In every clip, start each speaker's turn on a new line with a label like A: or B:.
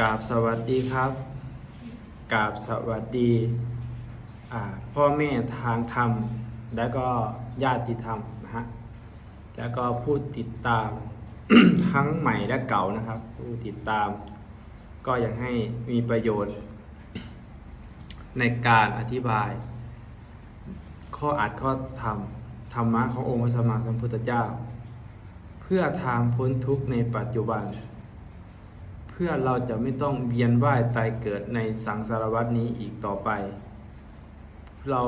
A: กราบสวัสดีครับกราบสวัสดีพ่อแม่ทางธรรม แล้วก็ญาติธรรมนะฮะแล้วก็ผู้ติดตามทั้งใหม่และเก่านะครับ ผู้ติดตาม ก็อยากให้มีประโยชน์ ในการอธิบาย ข้ออัดข้อธรรมธรรมะขององค์พระสัมมาสัมพุทธเจ้า เพื่อทางพ้นทุกข์ในปัจจุบัน พื่อเราจะไม่ต้องเวียนว่ายตายเกิดในสังสารวัฏนี้อีกต่อไป เรา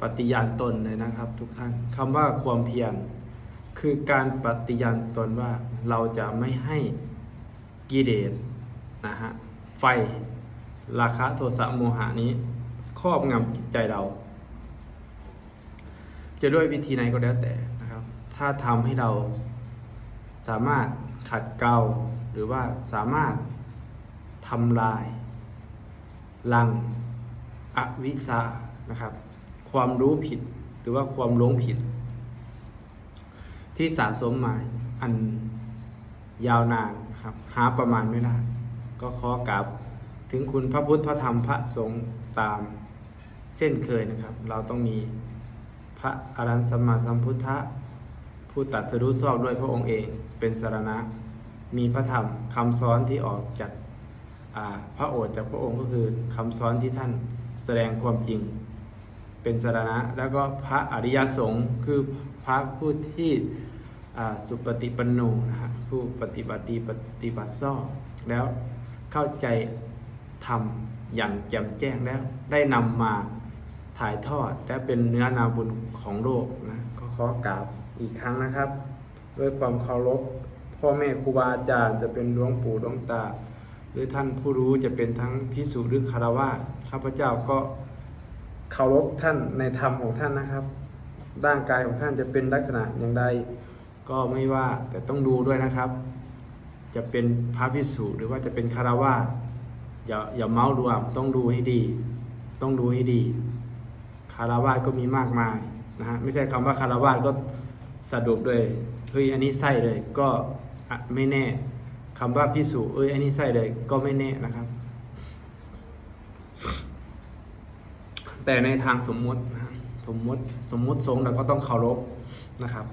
A: ปฏิญาณตนเลยนะครับทุกท่านคำว่าความเพียรคือการปฏิญาณตนว่าเราจะไม่ให้กิเลสนะฮะไฟราคะโทสะโมหะนี้ครอบงำจิตใจเรา จะด้วยวิธีไหนก็แล้วแต่นะครับ ถ้าทำให้เราสามารถขัดเกลา รือว่าสามารถทำลาย ลังอวิชานะครับ ความรู้ผิดหรือว่าความหลงผิด ที่สะสมมาอันยาวนานครับหาประมาณไม่ได้ ก็ขอกราบถึงคุณพระพุทธพระธรรมพระสงฆ์ตามเส้นเคยนะครับ เราต้องมีพระอรันสัมมาสัมพุทธะผู้ตัดสรู้ชอบด้วยพระองค์เองเป็นสารณะ มีพระธรรมคำสอนที่ออกจากาพระโอษฐ์จากพระองค์ก็คือคำสอนที่ท่านแสดงความจริง เป็นสารณะ แล้วก็พระอริยสงฆ์คือพระผู้ที่สุปฏิปันโนนะฮะผู้ปฏิบัติปฏิบัติชอแล้วเข้าใจทำอย่างแจ่มแจ้งแล้วได้นำมาถ่ายทอดและเป็นเนื้อนาบุญของโลกนะก็ขอกราบอีกครั้งนะครับ ด้วยความเคารพ พ่อแม่ครูบาอาจารย์จะเป็นหลวงปู่หลวงตา หรือท่านผู้รู้จะเป็นทั้งพิสุหรือคารวะข้าพเจ้าก็เคารพท่านในธรรมของท่านนะครับร่างกายของท่านจะเป็นลักษณะอย่างใดก็ไม่ว่าแต่ต้องดูด้วยนะครับ จะเป็นพระพิสุหรือว่าจะเป็นคารวะอย่าอย่าเมาส์รวมต้องดูให้ดี ต้องดูให้ดีคารวะก็มีมากมายนะฮะไม่ใช่คำว่าคารวะก็สะดุดด้วยเฮ้ยอันนี้ใส่เลยก็ ไม่แน่คำว่าพิสูเอ้ยอันนี้ใส่เลยก็ไม่แน่นะครับ แต่ในทางสมมุตินะสมมุติสมมุติสงฆ์เราก็ต้องเคารพนะครับ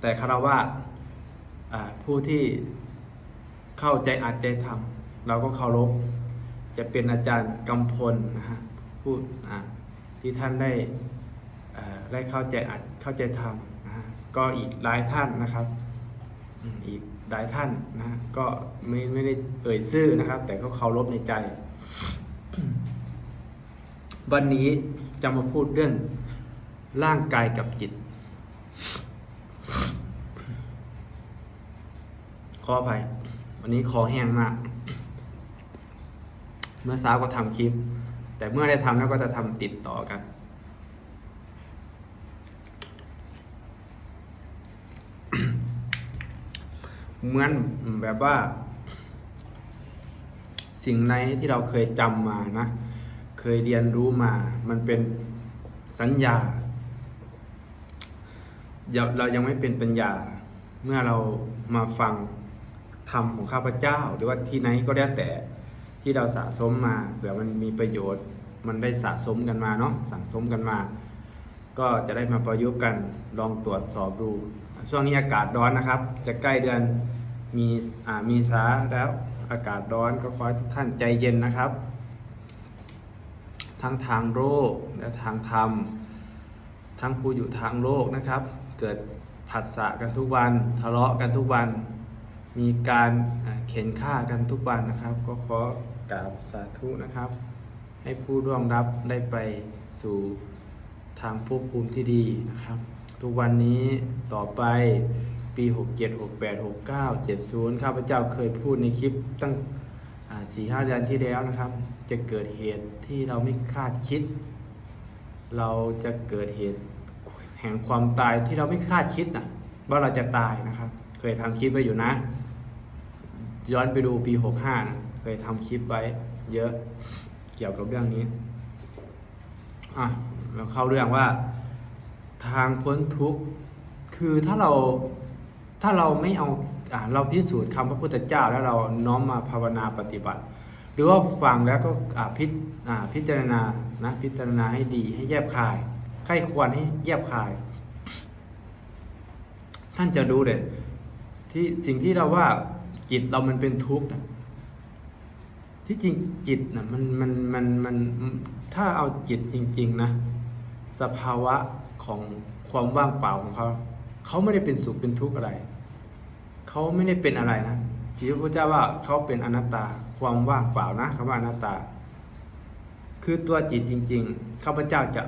A: แต่คารวะผู้ที่เข้าใจอาจใจทำเราก็เคารพจะเป็นอาจารย์กำพลนะฮะพูดที่ท่านได้ได้เข้าใจอัดเข้าใจทำนะฮะก็อีกหลายท่านนะครับ อีกหลายท่านนะฮะก็ไม่ไม่ได้เอ่ยชื่อนะครับ แต่ก็เคารพในใจ วันนี้จะมาพูดเรื่องร่างกายกับจิต ขออภัย วันนี้คอแห้งมาก เมื่อเช้าก็ทำคลิป แต่เมื่อได้ทำแล้วก็จะทำติดต่อกัน เหมือนแบบว่า สิ่งในที่เราเคยจำมานะ เคยเรียนรู้มา มันเป็นสัญญาอย่าเรายังไม่เป็นปัญญา เมื่อเรามาฟังธรรมของข้าพเจ้า หรือว่าที่ไหนก็แล้วแต่ที่เราสะสมมาเผื่อมันมีประโยชน์ มันได้สะสมกันมาเนาะสั่งสมกันมา ก็จะได้มาประยุกต์กันลองตรวจสอบดู ช่วงนี้อากาศร้อนนะครับ จะใกล้เดือน มีอ่ามีสาแล้วอากาศร้อนก็ขอให้ทุกท่านใจเย็นนะครับ ทั้งทางโลกและทางธรรม ทั้งผู้อยู่ทางโลกนะครับ เกิดผัสสะกันทุกวัน ทะเลาะกันทุกวัน มีการเข็นฆ่ากันทุกวันนะครับ ก็ขอกราบสาธุนะครับ ให้ผู้ร่วงรับได้ไปสู่ทางภพภูมิที่ดีนะครับ ทุกวันนี้ต่อไป ปี 67 68 69 70 ข้าพเจ้าเคยพูดในคลิปตั้งสี่ห้าเดือนที่แล้วนะครับ จะเกิดเหตุที่เราไม่คาดคิด เราจะเกิดเหตุแห่งความตายที่เราไม่คาดคิดนะว่าเราจะตายนะครับ เคยทำคลิปไว้อยู่นะ ย้อนไปดูปี 65 นะเคยทำคลิปไว้เยอะเกี่ยวกับเรื่องนี้อะเราเข้าเรื่องว่าทางพ้นทุกข์คือถ้าเรา ถ้าเราไม่เอาอเราพิสูจน์คำพระพุทธเจ้าแล้วเราน้อมมาภาวนาปฏิบัติ หรือว่าฟังแล้วก็พิพจารณานะพิจารณาให้ดีให้แยบคายใครควรให้แยบคาย ท่านจะดูเลยที่สิ่งที่เราว่าจิตเรามันเป็นทุกข์นะที่จริงจิตนะมันมันมันมันถ้าเอาจิตจริง ๆนะสภาวะของความว่างเปล่าของเขาเขาไม่ได้เป็นสุขเป็นทุกข์อะไร เขาไม่ได้เป็นอะไรนะที่พระพุทธเจ้าว่าเขาเป็นอนัตตาความว่างเปล่านะคำว่าอนัตตา คือตัวจิตจริงๆข้าพเจ้าจะ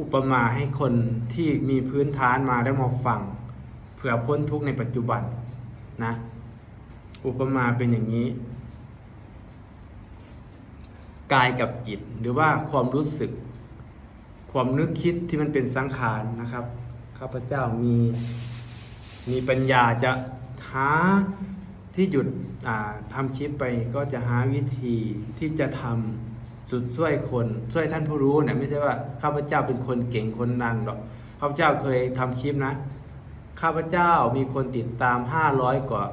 A: อุปมาให้คนที่มีพื้นฐานมาได้มาฟังเผื่อพ้นทุกข์ในปัจจุบันนะ อุปมาเป็นอย่างนี้กายกับจิตหรือว่าความรู้สึก ความนึกคิดที่มันเป็นสังขารนะครับข้าพเจ้ามีมีปัญญาจะ หาที่หยุดอ่าทำคลิปไปก็จะหาวิธีที่จะทำสุดช่วยคนช่วยท่านผู้รู้เนี่ยไม่ใช่ว่าข้าพเจ้าเป็นคนเก่งคนดังหรอกข้าพเจ้าเคยทำคลิปนะข้าพเจ้ามีคนติดตาม 500 กว่า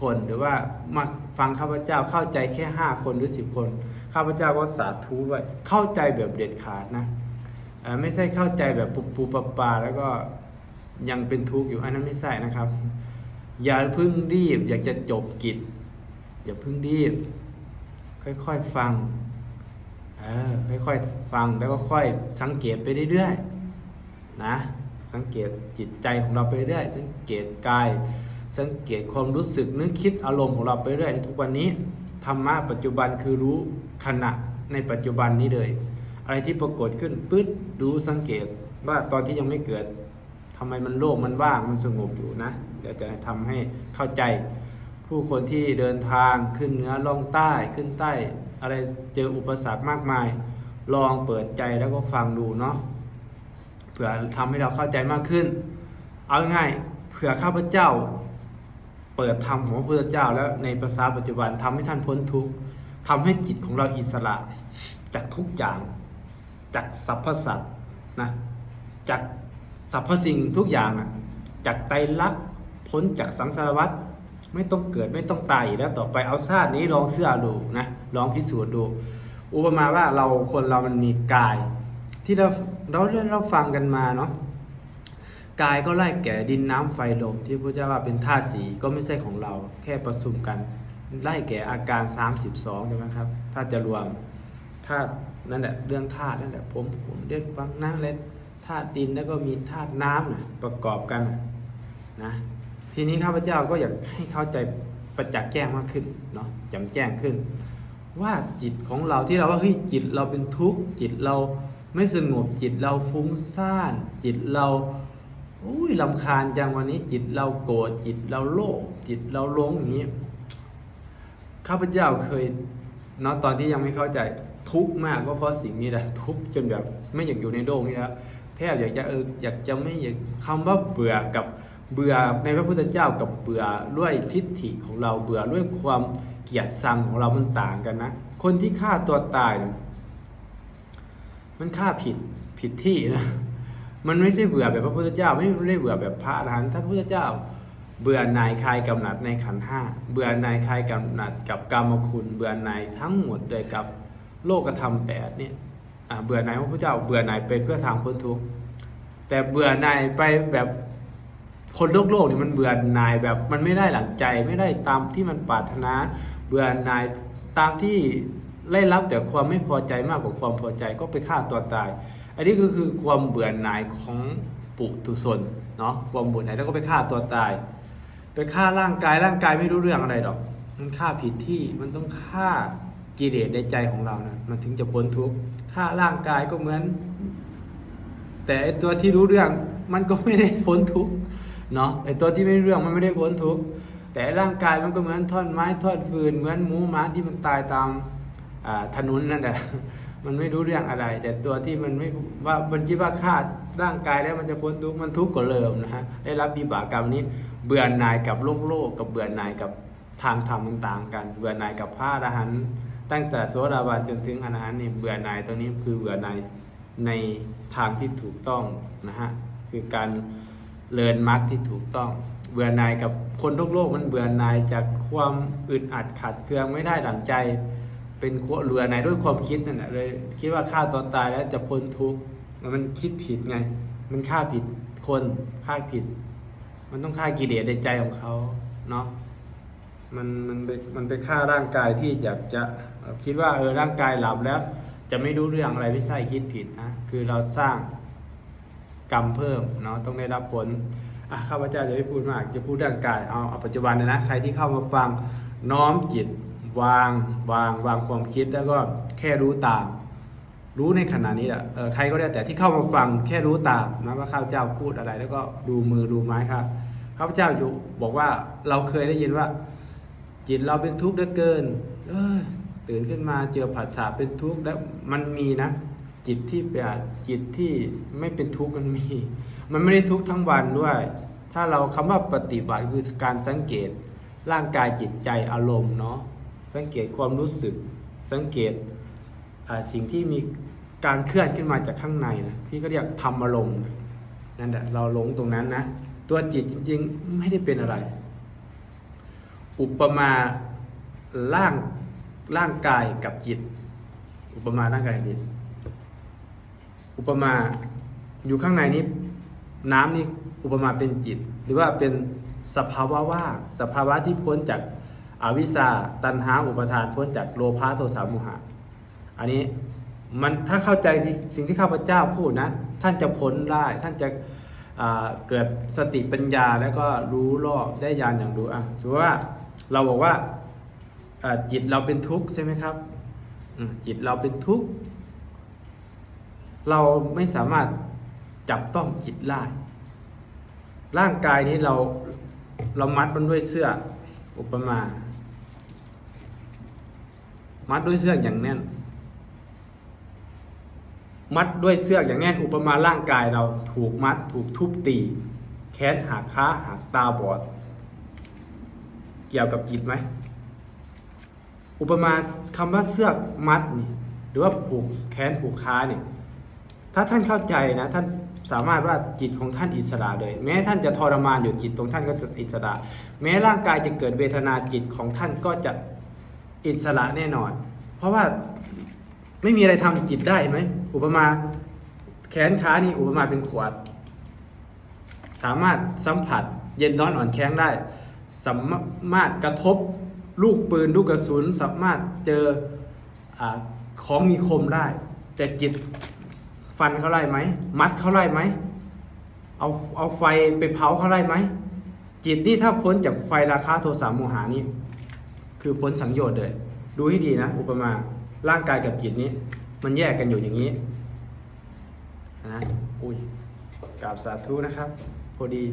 A: คนหรือว่ามาฟังข้าพเจ้าเข้าใจแค่ 5 คนหรือ 10 คน ข้าพเจ้าก็สาธุไว้เข้าใจแบบเด็ดขาดนะไม่ใช่เข้าใจแบบปุบปูปะปาแล้วก็ยังเป็นทุกข์อยู่อันนั้นไม่ใช่นะครับ อย่าเพึ่งรีบ อยากจะจบกิจ อย่าเพึ่งรีบ ค่อยๆฟังเออค่อยๆฟังแล้วก็ค่อยสังเกตไปเรื่อยๆนะสังเกตจิตใจของเราไปเรื่อยสังเกตกาย สังเกตความรู้สึกนึกคิดอารมณ์ของเราไปเรื่อยในทุกวันนี้ธรรมะปัจจุบันคือรู้ขณะในปัจจุบันนี้เลย อะไรที่ปรากฏขึ้นปึ๊ดรู้สังเกตว่าตอนที่ยังไม่เกิดทำไมมันโล่งมันว่างมันสงบอยู่นะ เดี๋ยวจะทำให้เข้าใจ ผู้คนที่เดินทางขึ้นเหนือล่องใต้ขึ้นใต้ อะไรเจออุปสรรคมากมาย ลองเปิดใจแล้วก็ฟังดูเนาะเผื่อทำให้เราเข้าใจมากขึ้น เอาง่ายเผื่อข้าพเจ้า เปิดธรรมของพระพุทธเจ้า แล้วในภาษาปัจจุบันทำให้ท่านพ้นทุกข์ทำให้จิตของเราอิสระจากทุกอย่างจากสรรพสัตว์นะจากสรรพสิ่งทุกอย่างนะจากไตรลักษณ์ พ้นจากสังสารวัฏไม่ต้องเกิดไม่ต้องตายแล้วต่อไปเอาชาตินี้ลองเสื้อดูนะลองพิสูจน์ดู อุปมาว่าเราคนเรามันมีกาย ที่เราเราเรื่องเราฟังกันมาเนาะกายก็ไล่แก่ดินน้ำไฟลมที่พระเจ้าว่าเป็นธาตุสีก็ไม่ใช่ของเรา แค่ประชุมกัน ไล่แก่อาการ 32ใช่ไหมครับ ถ้าจะรวมธาตุนั่นแหละเรื่องธาตุนั่นแหละผมผมเรียกฟังนะเลยธาตุดินแล้วก็มีธาตุน้ำนะประกอบกันนะ ทีนี้ข้าพเจ้าก็อยากให้เข้าใจประจักษ์แจ้งมากขึ้นเนาะจำแจ้งขึ้น ว่าจิตของเราที่เราว่าเฮ้ยจิตเราเป็นทุกข์จิตเราไม่สงบจิตเราฟุ้งซ่าน จิตเราอุ้ยลำคาญจังวันนี้จิตเราโกรธจิตเราโลภจิตเราหลงอย่างนี้ข้าพเจ้าเคยเนาะตอนที่ยังไม่เข้าใจทุกข์มากก็เพราะสิ่งนี้แหละทุกข์จนแบบไม่อยากอยู่ในโลกนี้แล้วแทบอยากจะเอออยากจะไม่อยากคำว่าเบื่อกับ เบื่อในพระพุทธเจ้ากับเบื่อด้วยทิฏฐิของเราเบื่อด้วยความเกียดชังของเรามันต่างกันนะ คนที่ฆ่าตัวตายนะมันฆ่าผิดผิดที่นะ มันไม่ใช่เบื่อแบบพระพุทธเจ้า ไม่ได้เบื่อแบบพระอรหันต์ท่านพระพุทธเจ้า เบื่อหน่ายคลายกำหนัดในขันห้าเบื่อหน่ายคลายกำหนัดกับกรรมคุณ เบื่อหน่ายทั้งหมดเลยกับโลกธรรมแปดเนี่ยเบื่อหน่ายพระพุทธเจ้า เบื่อหน่ายไปเพื่อทางพ้นทุกข์แต่เบื่อหน่ายไปแบบ คนโลกโลกเนี่ยมันเบื่อหน่ายแบบมันไม่ได้หลังใจไม่ได้ตามที่มันปรารถนา เบื่อหน่ายตามที่ได้รับแต่ความไม่พอใจมากกว่าความพอใจก็ไปฆ่าตัวตาย อันนี้ก็คือความเบื่อหน่ายของปุถุชนเนาะความเบื่อหน่ายแล้วก็ไปฆ่าตัวตาย ไปฆ่าร่างกายร่างกายไม่รู้เรื่องอะไรหรอก มันฆ่าผิดที่มันต้องฆ่ากิเลสในใจของเรานะมันถึงจะพ้นทุกข์ฆ่าร่างกายก็เหมือน แต่ตัวที่รู้เรื่องมันก็ไม่ได้พ้นทุกข์ เนาะไอตัวที่ไม่เรื่องมันไม่ได้พ้นทุกข์แต่ร่างกายมันก็เหมือนท่อนไม้ท่อนฟืน เหมือนหมูหมาที่มันตายตามถนนนั่นแหละมันไม่รู้เรื่องอะไร แต่ตัวที่มันไม่ว่ามันคิดว่าฆ่าร่างกายแล้วมันจะพ้นทุกข์มันทุกข์กว่าเดิมนะฮะได้รับบิบากรรมนี้เบื่อหน่ายกับโลกโลกกับเบื่อหน่ายกับทางธรรมมันต่างกัน เบื่อหน่ายกับพระอรหันต์ตั้งแต่โสดาบันจนถึงอรหันต์นี่เบื่อหน่ายตัวนี้คือเบื่อหน่ายในทางที่ถูกต้องนะฮะคือการ เลินมรรคที่ถูกต้อง เบื่อหน่ายกับคนทุกโลกมันเบื่อหน่ายจากความอึดอัดขัดเคืองไม่ได้ดังใจ เป็นขั้วเรือหน่ายด้วยความคิดนั่นแหละเลยคิดว่าฆ่าตัวตายแล้วจะพ้นทุกข์มันคิดผิดไง มันฆ่าผิดคนฆ่าผิด มันต้องฆ่ากิเลสในใจของเขาเนาะมันมันไปมันไปฆ่าร่างกายที่อยากจะคิดว่าเออร่างกายหลับแล้ว จะไม่รู้เรื่องอะไรไม่ใช่คิดผิดนะคือเราสร้าง กรรมเพิ่มเนาะต้องได้รับผลอะข้าพเจ้าจะไม่พูดมากจะพูดเรื่องกายเอาเอาปัจจุบันเลยนะใครที่เข้ามาฟังน้อมจิตวางวางวางความคิดแล้วก็แค่รู้ตาม รู้ในขณะนี้แหละเออใครก็ได้แต่ที่เข้ามาฟังแค่รู้ตามนะว่าข้าพเจ้าพูดอะไร แล้วก็ดูมือดูไม้ครับข้าพเจ้าอยู่บอกว่าเราเคยได้ยินว่า จิตเราเป็นทุกข์เหลือเกิน เอ้ยตื่นขึ้นมาเจอผัสสะเป็นทุกข์แล้วมันมีนะ จิตที่แบบจิตที่ไม่เป็นทุกข์มันมี มันไม่ได้ทุกข์ทั้งวันด้วย ถ้าเราคำว่าปฏิบัติคือการสังเกตร่างกายจิตใจอารมณ์เนาะสังเกตความรู้สึกสังเกตสิ่งที่มีการเคลื่อนขึ้นมาจากข้างในนะที่เขาเรียกธรรมอารมณ์นะนั่นแหละเราหลงตรงนั้นนะตัวจิตจริงๆไม่ได้เป็นอะไร อุปมาร่างร่างกายกับจิต อุปมาร่างกายกับจิต อุปมาอยู่ข้างในนี้น้ำนี่อุปมาเป็นจิต หรือว่าเป็นสภาวะว่างสภาวะที่พ้นจากอาวิชชาตัณหาอุปทานพ้นจากโลภะโทสะโมหะ อันนี้มันถ้าเข้าใจดีสิ่งที่ข้าพเจ้าพูดนะท่านจะพ้นได้ท่านจะเกิดสติปัญญาแล้วก็รู้รอบได้ญาณอย่างรู้อะถือว่าเราบอกว่าจิตเราเป็นทุกข์ใช่ไหมครับจิตเราเป็นทุกข์ เราไม่สามารถจับต้องจิตได้ร่างกายนี้เราเรามัดมันด้วยเสื้ออุปมา มัดด้วยเสื้ออย่างแน่น มัดด้วยเสื้ออย่างแน่น อุปมาร่างกายเราถูกมัดถูกทุบตี แขนหักขาหักตาบอด เกี่ยวกับจิตไหม อุปมาคำว่าเสื้อมัดนี่หรือว่าผูกแขนผูกขาเนี่ย ถ้าท่านเข้าใจนะท่านสามารถว่าจิตของท่านอิสระเลย แม้ท่านจะทรมานอยู่จิตของท่านก็จะอิสระ แม้ร่างกายจะเกิดเวทนาจิตของท่านก็จะอิสระแน่นอน เพราะว่าไม่มีอะไรทำจิตได้ไหมอุปมาแขนขานี่อุปมาเป็นขวด สามารถสัมผัส เย็นร้อนอ่อนแข็งได้สามารถกระทบลูกปืนลูกกระสุนสามารถเจออของมีคมได้ แต่จิต ฟันเขาไล่ไหม มัดเขาไล่ไหม เอาเอาไฟไปเผาเขาไล่ไหม จิตนี่ถ้าพ้นจากไฟราคาโทสะโมหานี่ คือพ้นสังโยชน์เลย ดูให้ดีนะ อุปมาร่างกายกับจิตนี้ มันแยกกันอยู่อย่างนี้นะอุ้ยกราบสาธุนะครับ พอดี